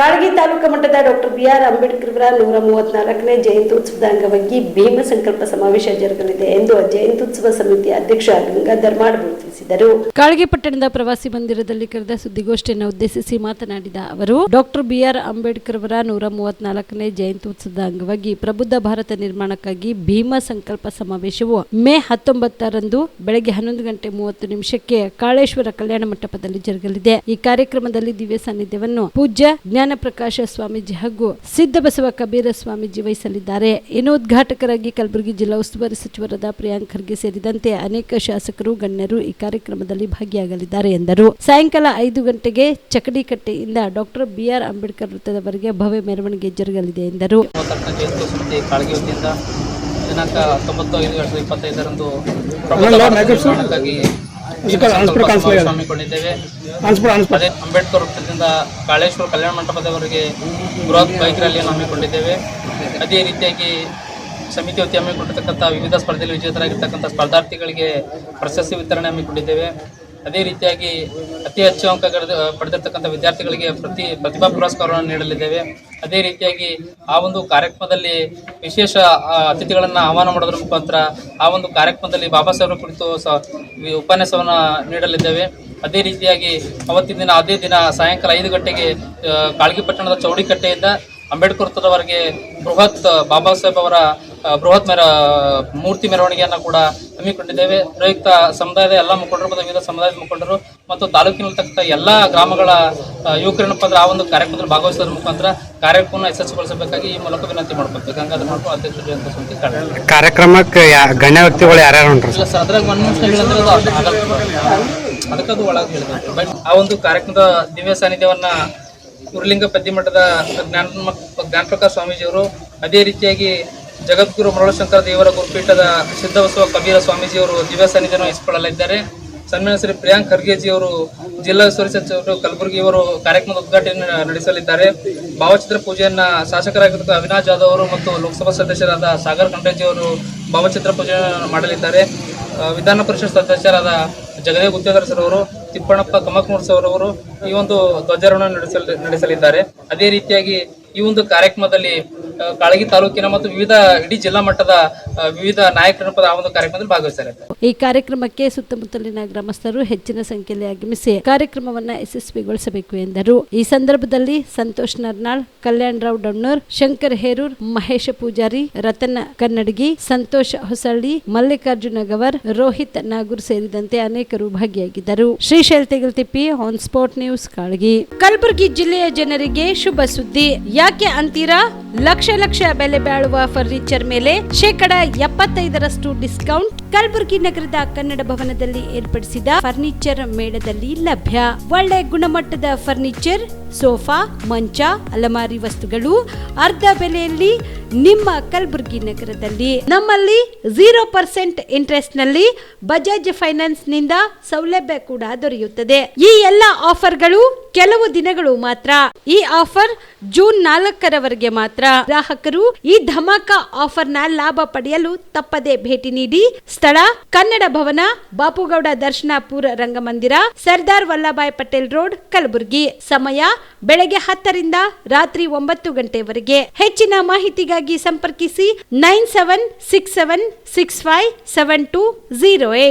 ಕಾಳಗಿ ತಾಲೂಕು ಮಟ್ಟದ doctor B R Ambedkar ಅವರ ನೂರ ಮೂವತ್ನಾಲ್ಕನೇ ಜಯಂತ್ಯುತ್ಸವದ ಅಂಗವಾಗಿ ಭೀಮ ಸಂಕಲ್ಪ ಸಮಾವೇಶ ಜರುಗಲಿದೆ ಎಂದು ಜಯಂತ್ಯುತ್ಸವ ಸಮಿತಿ ಅಧ್ಯಕ್ಷ ಗಂಗಾಧರ್ ಮಾಡಬೂರು ತಿಳಿಸಿದರು. ಕಾಳಗಿ ಪಟ್ಟಣದ ಪ್ರವಾಸಿ ಮಂದಿರದಲ್ಲಿ ಕರೆದ ಸುದ್ದಿಗೋಷ್ಠಿಯನ್ನು ಉದ್ದೇಶಿಸಿ ಮಾತನಾಡಿದ ಅವರು, ಡಾಕ್ಟರ್ ಬಿಆರ್ ಅಂಬೇಡ್ಕರ್ ಅವರ ನೂರ ಮೂವತ್ನಾಲ್ಕನೇ ಜಯಂತ್ಯುತ್ಸವದ ಅಂಗವಾಗಿ ಪ್ರಬುದ್ಧ ಭಾರತ ನಿರ್ಮಾಣಕ್ಕಾಗಿ ಭೀಮ ಸಂಕಲ್ಪ ಸಮಾವೇಶವು ಮೇ ಹತ್ತೊಂಬತ್ತರಂದು ಬೆಳಗ್ಗೆ ಹನ್ನೊಂದು ಗಂಟೆ ಮೂವತ್ತು ನಿಮಿಷಕ್ಕೆ ಕಾಳೇಶ್ವರ ಕಲ್ಯಾಣ ಮಂಟಪದಲ್ಲಿ ಜರುಗಲಿದೆ. ಈ ಕಾರ್ಯಕ್ರಮದಲ್ಲಿ ದಿವ್ಯ ಸಾನ್ನಿಧ್ಯವನ್ನು ಪೂಜ್ಯ ಪ್ರಕಾಶ ಸ್ವಾಮೀಜಿ ಹಾಗೂ ಸಿದ್ದಬಸವ ಕಬೀರ ಸ್ವಾಮೀಜಿ ವಹಿಸಲಿದ್ದಾರೆ. ಇನ್ನು ಉದ್ಘಾಟಕರಾಗಿ ಕಲಬುರಗಿ ಜಿಲ್ಲಾ ಉಸ್ತುವಾರಿ ಸಚಿವರಾದ ಪ್ರಿಯಾಂಕ್ ಖರ್ಗೆ ಸೇರಿದಂತೆ ಅನೇಕ ಶಾಸಕರು ಗಣ್ಯರು ಈ ಕಾರ್ಯಕ್ರಮದಲ್ಲಿ ಭಾಗಿಯಾಗಲಿದ್ದಾರೆ ಎಂದರು. ಸಾಯಂಕಾಲ ಐದು ಗಂಟೆಗೆ ಚಕಡಿಕಟ್ಟೆಯಿಂದ ಡಾಕ್ಟರ್ ಬಿಆರ್ ಅಂಬೇಡ್ಕರ್ ವೃತ್ತದವರೆಗೆ ಭವ್ಯ ಮೆರವಣಿಗೆ ಜರುಗಲಿದೆ ಎಂದರು. ದಿನಾಂಕ ಹತ್ತೊಂಬತ್ತು ಐದು ಎರಡು ಸಾವಿರದ ಇಪ್ಪತ್ತೈದರಂದು ಹಮ್ಮಿಕೊಂಡಿದ್ದೇವೆ ಅದೇ ಅಂಬೇಡ್ಕರ್ ವೃತ್ತದಿಂದ ಕಾಳೇಶ್ವರ ಕಲ್ಯಾಣ ಮಂಟಪದವರೆಗೆ ಬೃಹತ್ ಬೈಕ್ ರ್ಯಾಲಿಯನ್ನು ಹಮ್ಮಿಕೊಂಡಿದ್ದೇವೆ ಅದೇ ರೀತಿಯಾಗಿ ಸಮಿತಿ ವತಿ ಹಮ್ಮಿಕೊಂಡಿರ್ತಕ್ಕಂಥ ವಿವಿಧ ಸ್ಪರ್ಧೆಯಲ್ಲಿ ವಿಜೇತರಾಗಿರ್ತಕ್ಕಂಥ ಸ್ಪರ್ಧಾರ್ಥಿಗಳಿಗೆ ಪ್ರಶಸ್ತಿ ವಿತರಣೆ ಹಮ್ಮಿಕೊಂಡಿದ್ದೇವೆ. ಅದೇ ರೀತಿಯಾಗಿ ಅತಿ ಹೆಚ್ಚು ಅಂಕ ಪಡೆದಿರ್ತಕ್ಕಂಥ ವಿದ್ಯಾರ್ಥಿಗಳಿಗೆ ಪ್ರತಿ ಪ್ರತಿಭಾ ಪುರಸ್ಕಾರವನ್ನು ನೀಡಲಿದ್ದೇವೆ. ಅದೇ ರೀತಿಯಾಗಿ ಆ ಒಂದು ಕಾರ್ಯಕ್ರಮದಲ್ಲಿ ವಿಶೇಷ ಅತಿಥಿಗಳನ್ನು ಆಹ್ವಾನ ಮಾಡೋದ್ರ ಮುಖಾಂತರ ಆ ಒಂದು ಕಾರ್ಯಕ್ರಮದಲ್ಲಿ ಬಾಬಾ ಸಾಹೇಬ್ರ ಕುರಿತು ಸ ಉಪನ್ಯಾಸವನ್ನು ನೀಡಲಿದ್ದೇವೆ. ಅದೇ ರೀತಿಯಾಗಿ ಅವತ್ತಿನ ದಿನ, ಅದೇ ದಿನ ಸಾಯಂಕಾಲ ಐದು ಗಂಟೆಗೆ ಕಾಳಗಿಪಟ್ಟಣದ ಕಾಳಗಿ ಪಟ್ಟಣದ ಚೌಡಿಕಟ್ಟೆಯಿಂದ ಅಂಬೇಡ್ಕರ್ ತರವರೆಗೆ ಬೃಹತ್ ಬಾಬಾ ಸಾಹೇಬ್ ಅವರ ಬೃಹತ್ ಮೆರ ಮೂರ್ತಿ ಮೆರವಣಿಗೆಯನ್ನು ಕೂಡ ಹಮ್ಮಿಕೊಂಡಿದ್ದೇವೆ. ಪ್ರಯುಕ್ತ ಸಮುದಾಯದ ಎಲ್ಲ ಮುಖಂಡರು ಮತ್ತು ವಿವಿಧ ಸಮುದಾಯದ ಮುಖಂಡರು ಮತ್ತು ತಾಲೂಕಿನಲ್ಲಿರ್ತಕ್ಕಂಥ ಎಲ್ಲ ಗ್ರಾಮಗಳ ಯುವಕರೇನಪ್ಪ ಅಂದ್ರೆ ಆ ಒಂದು ಕಾರ್ಯಕ್ರಮದಲ್ಲಿ ಭಾಗವಹಿಸೋದ್ರ ಮುಖಾಂತರ ಕಾರ್ಯಕ್ರಮವನ್ನು ಯಶಸ್ವಿಗೊಳಿಸಬೇಕಾಗಿ ಈ ಮೂಲಕ ವಿನಂತಿ ಮಾಡ್ಕೊಳ್ಬೇಕು. ಗಂಗಾಧರ ಮಾಡ್ಕೊ ಅಧ್ಯಕ್ಷರು ಅಂತ ಸುದ್ದಿ ಕಾರ್ಯ ಕಾರ್ಯಕ್ರಮಕ್ಕೆ ಗಣ್ಯ ವ್ಯಕ್ತಿಗಳು ಯಾರ್ಯಾರು ಉಂಟು? ಸರ್ ಅದ್ರಾಗ ಒಂದು ನಿಮಿಷ ಹೇಳಿದ್ರೆ ಅದು ಅದಕ್ಕೆ ಅದು ಒಳಗೆ ಹೇಳಿದ್ರು. ಬಟ್ ಆ ಒಂದು ಕಾರ್ಯಕ್ರಮದ ದಿವ್ಯ ಸಾನ್ನಿಧ್ಯವನ್ನ ಉರುಲಿಂಗ ಪದ್ಯಮಠದ ಜ್ಞಾನ ಜ್ಞಾನಪ್ರಕಾಶ್ ಸ್ವಾಮೀಜಿಯವರು ಅದೇ ರೀತಿಯಾಗಿ ಜಗದ್ಗುರು ಮರಳಶಂಕರ ದೇವರ ಗುರುಪೀಠದ ಸಿದ್ಧಬಸವ ಕಬೀರ ಸ್ವಾಮೀಜಿಯವರು ದಿವ್ಯ ಸನ್ನಿಧಿಯನ್ನು ವಹಿಸಿಕೊಳ್ಳಲಿದ್ದಾರೆ. ಸನ್ಮಾನ್ಯ ಶ್ರೀ ಪ್ರಿಯಾಂಕ್ ಖರ್ಗೆಜಿಯವರು ಜಿಲ್ಲಾ ಉಸ್ತುವಾರಿ ಸಚಿವರು ಕಲಬುರಗಿಯವರು ಕಾರ್ಯಕ್ರಮದ ಉದ್ಘಾಟನೆ ನಡೆಸಲಿದ್ದಾರೆ. ಭಾವಚಿತ್ರ ಪೂಜೆಯನ್ನು ಶಾಸಕರಾಗಿರ್ತಕ್ಕ ಅವಿನಾಶ್ ಜಾಧವ್ ಅವರು ಮತ್ತು ಲೋಕಸಭಾ ಸದಸ್ಯರಾದ ಸಾಗರ್ ಅವರು ಭಾವಚಿತ್ರ ಪೂಜೆಯನ್ನು ಮಾಡಲಿದ್ದಾರೆ. ವಿಧಾನ ಪರಿಷತ್ ಸದಸ್ಯರಾದ ಜಗದೇವ್ ಗುತ್ತೇದಾರ್ ಸರ್ ಅವರು, ತಿಪ್ಪಣ್ಣಪ್ಪ ಕಮಕ್ನೂರ್ ಸರ್ ಅವರು ಈ ಒಂದು ಧ್ವಜಾರೋಹಣ ನಡೆಸಲಿ, ನಡೆಸಲಿದ್ದಾರೆ. ಅದೇ ರೀತಿಯಾಗಿ ಈ ಒಂದು ಕಾರ್ಯಕ್ರಮದಲ್ಲಿ ಕಾಳಗಿ ತಾಲೂಕಿನ ಮತ್ತು ವಿವಿಧ ಇಡೀ ಜಿಲ್ಲಾ ಮಟ್ಟದ ವಿವಿಧ ನಾಯಕರ ಆ ಒಂದು ಕಾರ್ಯಕ್ರಮದಲ್ಲಿ ಭಾಗವಹಿಸಿದ್ದಾರೆ ಈ ಕಾರ್ಯಕ್ರಮಕ್ಕೆ ಸುತ್ತಮುತ್ತಲಿನ ಗ್ರಾಮಸ್ಥರು ಹೆಚ್ಚಿನ ಸಂಖ್ಯೆಯಲ್ಲಿ ಆಗಮಿಸಿ ಕಾರ್ಯಕ್ರಮವನ್ನ ಯಶಸ್ವಿಗೊಳಿಸಬೇಕು ಎಂದರು. ಈ ಸಂದರ್ಭದಲ್ಲಿ ಸಂತೋಷ್ ನರ್ನಾಳ್, ಕಲ್ಯಾಣ್ ರಾವ್ ಡಣ್ಣೂರ್, ಶಂಕರ್ ಹೇರೂರ್, ಮಹೇಶ ಪೂಜಾರಿ, ರತನ್ ಕನ್ನಡಗಿ, ಸಂತೋಷ್ ಹೊಸಳ್ಳಿ, ಮಲ್ಲಿಕಾರ್ಜುನ ಗವರ್, ರೋಹಿತ್ ನಾಗೂರ್ ಸೇರಿದಂತೆ ಅನೇಕರು ಭಾಗಿಯಾಗಿದ್ದರು. Shrishail Tegaltippi on spot news Kalagi. Kalaburagi ಜಿಲ್ಲೆಯ ಜನರಿಗೆ ಶುಭ ಸುದ್ದಿ. ಯಾಕೆ ಅಂತೀರಾ? ಲಕ್ಷ ಲಕ್ಷ ಲಕ್ಷ ಬೆಲೆ ಬಾಳುವ ಫರ್ನಿಚರ್ ಮೇಲೆ ಶೇಕಡ ಎಪ್ಪತ್ತೈದರಷ್ಟು ಡಿಸ್ಕೌಂಟ್ ಕಲಬುರಗಿ ನಗರದ ಕನ್ನಡ ಭವನದಲ್ಲಿ ಏರ್ಪಡಿಸಿದ ಫರ್ನಿಚರ್ ಮೇಳದಲ್ಲಿ ಲಭ್ಯ. ಒಳ್ಳೆ ಗುಣಮಟ್ಟದ ಫರ್ನಿಚರ್ ಸೋಫಾ ಮಂಚ, ಅಲಮಾರಿ ವಸ್ತುಗಳು, ಅರ್ಧ ಬೆಲೆಯಲ್ಲಿ ನಿಮ್ಮ ಕಲಬುರಗಿ ನಗರದಲ್ಲಿ ನಮ್ಮಲ್ಲಿ ಜೀರೋ ಪರ್ಸೆಂಟ್ ಇಂಟ್ರೆಸ್ಟ್ನಲ್ಲಿ ಬಜಾಜ್ ಫೈನಾನ್ಸ್ನಿಂದ ಸೌಲಭ್ಯ ಕೂಡ ದೊರೆಯುತ್ತದೆ. ಈ ಎಲ್ಲ ಆಫರ್ಗಳು ಕೆಲವು ದಿನಗಳು ಮಾತ್ರ. ಈ ಆಫರ್ ಜೂನ್ ನಾಲ್ಕರವರೆಗೆ ಮಾತ್ರ. ಗ್ರಾಹಕರು ಈ ಧಮಾಕ ಆಫರ್ನ ಲಾಭ ಪಡೆಯಲು ತಪ್ಪದೆ ಭೇಟಿ ನೀಡಿ ಸ್ಥಳ ಕನ್ನಡ ಭವನ ಬಾಪುಗೌಡ ದರ್ಶನಾಪುರ ರಂಗಮಂದಿರ ಸರ್ದಾರ್ ವಲ್ಲಭಾಯ್ ಪಟೇಲ್ ರೋಡ್ ಕಲಬುರಗಿ. ಸಮಯ ಬೆಳಗ್ಗೆ ಹತ್ತರಿಂದ ರಾತ್ರಿ ಒಂಬತ್ತು ಗಂಟೆವರೆಗೆ. ಹೆಚ್ಚಿನ ಮಾಹಿತಿಗಾಗಿ ಸಂಪರ್ಕಿಸಿ nine seven six seven six five seven two zero eight